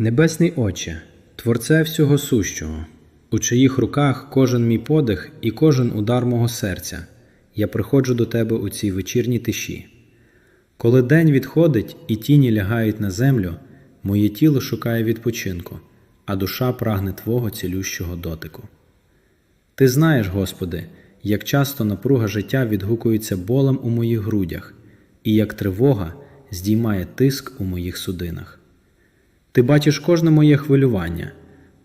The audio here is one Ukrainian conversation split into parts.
Небесний Отче, Творце всього сущого, у чиїх руках кожен мій подих і кожен удар мого серця, я приходжу до Тебе у цій вечірній тиші. Коли день відходить і тіні лягають на землю, моє тіло шукає відпочинку, а душа прагне Твого цілющого дотику. Ти знаєш, Господи, як часто напруга життя відгукується болем у моїх грудях, і як тривога здіймає тиск у моїх судинах. Ти бачиш кожне моє хвилювання,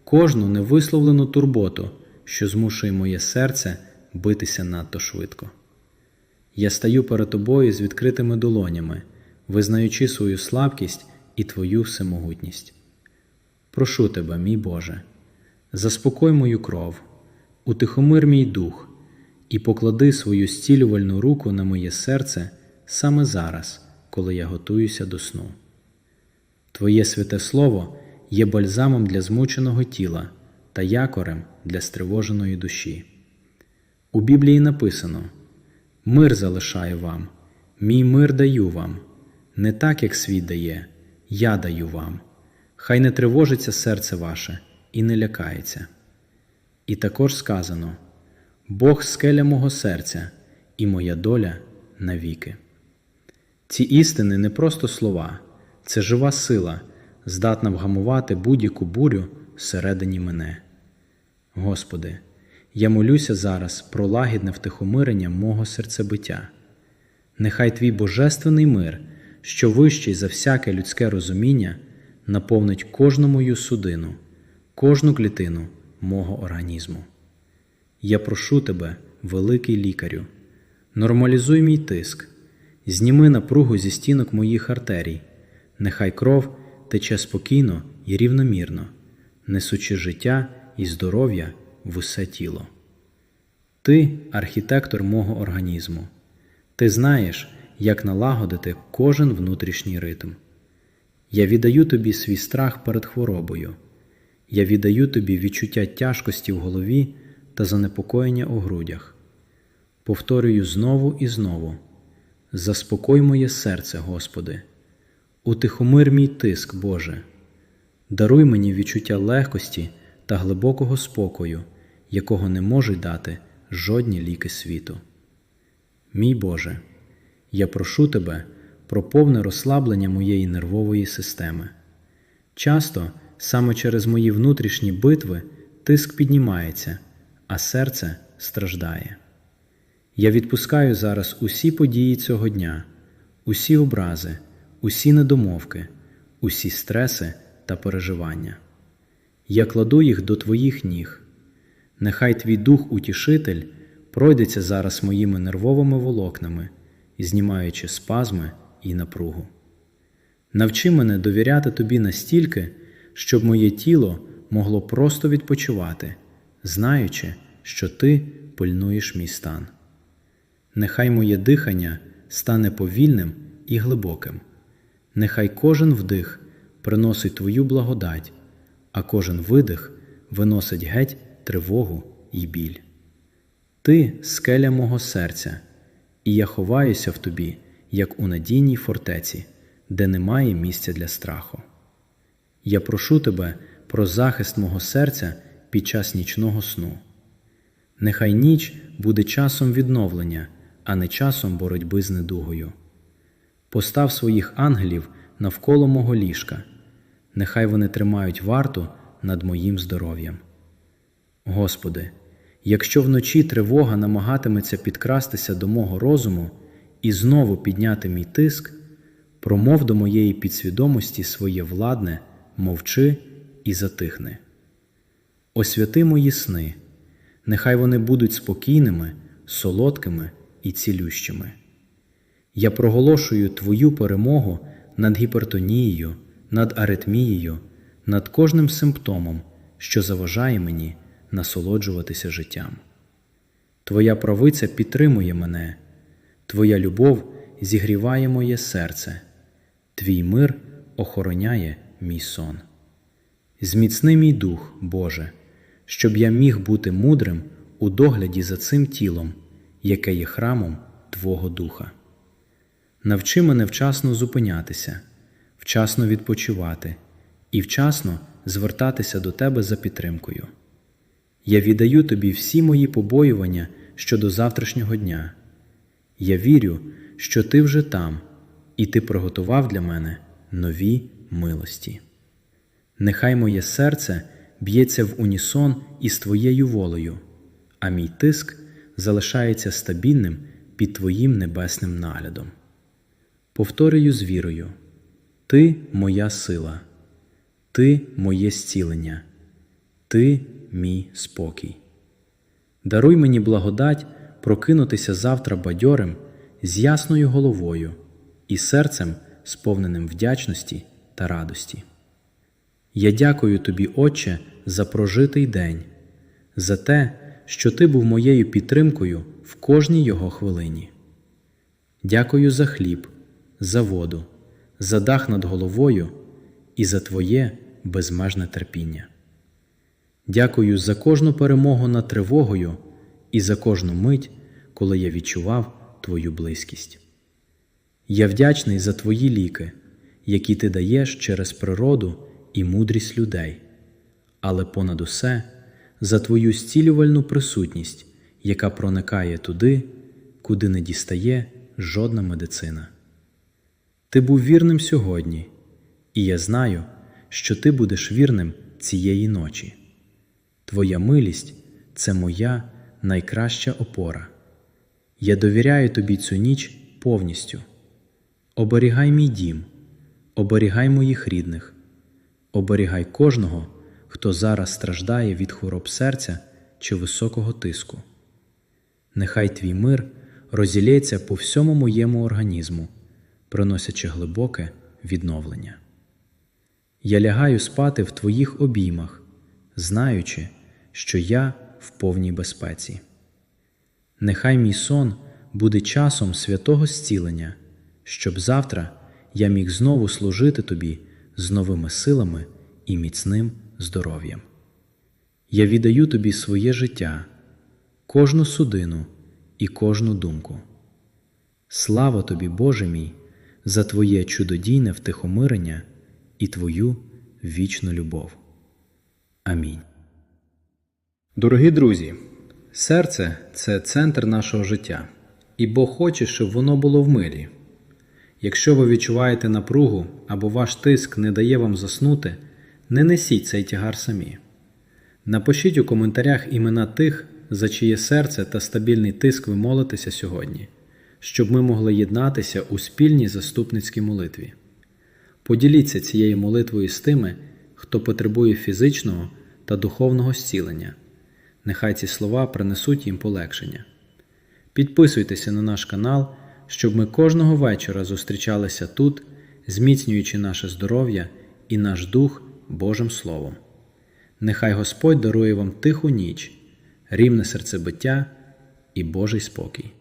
кожну невисловлену турботу, що змушує моє серце битися надто швидко. Я стаю перед тобою з відкритими долонями, визнаючи свою слабкість і твою всемогутність. Прошу тебе, мій Боже, заспокой мою кров, утихомир мій дух і поклади свою зцілювальну руку на моє серце саме зараз, коли я готуюся до сну. Твоє святе Слово є бальзамом для змученого тіла та якорем для стривоженої душі. У Біблії написано: Мир залишаю вам, мій мир даю вам, не так, як світ дає, я даю вам. Хай не тривожиться серце ваше і не лякається. І також сказано: Бог скеля мого серця, і моя доля навіки. Ці істини не просто слова, це жива сила, здатна вгамувати будь-яку бурю всередині мене. Господи, я молюся зараз про лагідне втихомирення мого серцебиття. Нехай Твій божественний мир, що вищий за всяке людське розуміння, наповнить кожну мою судину, кожну клітину мого організму. Я прошу Тебе, великий лікарю, нормалізуй мій тиск, зніми напругу зі стінок моїх артерій, нехай кров тече спокійно і рівномірно, несучи життя і здоров'я в усе тіло. Ти архітектор мого організму. Ти знаєш, як налагодити кожен внутрішній ритм. Я віддаю тобі свій страх перед хворобою. Я віддаю тобі відчуття тяжкості в голові та занепокоєння у грудях. Повторюю знову і знову: заспокой моє серце, Господи, утихомир мій тиск, Боже, даруй мені відчуття легкості та глибокого спокою, якого не можуть дати жодні ліки світу. Мій Боже, я прошу Тебе про повне розслаблення моєї нервової системи. Часто саме через мої внутрішні битви тиск піднімається, а серце страждає. Я відпускаю зараз усі події цього дня, усі образи, усі недомовки, усі стреси та переживання. Я кладу їх до Твоїх ніг. Нехай Твій Дух Утішитель пройдеться зараз моїми нервовими волокнами, знімаючи спазми і напругу. Навчи мене довіряти Тобі настільки, щоб моє тіло могло просто відпочивати, знаючи, що Ти пильнуєш мій стан. Нехай моє дихання стане повільним і глибоким, нехай кожен вдих приносить Твою благодать, а кожен видих виносить геть тривогу і біль. Ти скеля мого серця, і я ховаюся в тобі, як у надійній фортеці, де немає місця для страху. Я прошу тебе про захист мого серця під час нічного сну. Нехай ніч буде часом відновлення, а не часом боротьби з недугою. Постав своїх ангелів навколо мого ліжка, нехай вони тримають варту над моїм здоров'ям. Господи, якщо вночі тривога намагатиметься підкрастися до мого розуму і знову підняти мій тиск, промов до моєї підсвідомості своє владне, мовчи і затихни. Освяти мої сни, нехай вони будуть спокійними, солодкими і цілющими. Я проголошую Твою перемогу над гіпертонією, над аритмією, над кожним симптомом, що заважає мені насолоджуватися життям. Твоя правиця підтримує мене, Твоя любов зігріває моє серце, Твій мир охороняє мій сон. Зміцни мій дух, Боже, щоб я міг бути мудрим у догляді за цим тілом, яке є храмом Твого Духа. Навчи мене вчасно зупинятися, вчасно відпочивати і вчасно звертатися до тебе за підтримкою. Я віддаю тобі всі мої побоювання щодо завтрашнього дня. Я вірю, що ти вже там, і ти приготував для мене нові милості. Нехай моє серце б'ється в унісон із твоєю волею, а мій тиск залишається стабільним під твоїм небесним наглядом. Повторюю з вірою: Ти моя сила, Ти моє зцілення, Ти мій спокій. Даруй мені благодать прокинутися завтра бадьорим, з ясною головою і серцем, сповненим вдячності та радості. Я дякую тобі, Отче, за прожитий день, за те, що ти був моєю підтримкою в кожній його хвилині. Дякую за хліб, за воду, за дах над головою і за Твоє безмежне терпіння. Дякую за кожну перемогу над тривогою і за кожну мить, коли я відчував Твою близькість. Я вдячний за Твої ліки, які ти даєш через природу і мудрість людей, але понад усе за Твою зцілювальну присутність, яка проникає туди, куди не дістає жодна медицина. Ти був вірним сьогодні, і я знаю, що ти будеш вірним цієї ночі. Твоя милість це моя найкраща опора. Я довіряю тобі цю ніч повністю. Оберігай мій дім, оберігай моїх рідних, оберігай кожного, хто зараз страждає від хвороб серця чи високого тиску. Нехай твій мир розілється по всьому моєму організму, приносячи глибоке відновлення. Я лягаю спати в твоїх обіймах, знаючи, що я в повній безпеці. Нехай мій сон буде часом святого зцілення, щоб завтра я міг знову служити тобі з новими силами і міцним здоров'ям. Я віддаю тобі своє життя, кожну судину і кожну думку. Слава тобі, Боже мій, за Твоє чудодійне втихомирення і Твою вічну любов. Амінь. Дорогі друзі, серце це центр нашого життя, і Бог хоче, щоб воно було в мирі. Якщо ви відчуваєте напругу або ваш тиск не дає вам заснути, не несіть цей тягар самі. Напишіть у коментарях імена тих, за чиє серце та стабільний тиск ви молитеся сьогодні, щоб ми могли єднатися у спільній заступницькій молитві. Поділіться цією молитвою з тими, хто потребує фізичного та духовного зцілення. Нехай ці слова принесуть їм полегшення. Підписуйтеся на наш канал, щоб ми кожного вечора зустрічалися тут, зміцнюючи наше здоров'я і наш дух Божим Словом. Нехай Господь дарує вам тиху ніч, рівне серцебиття і Божий спокій.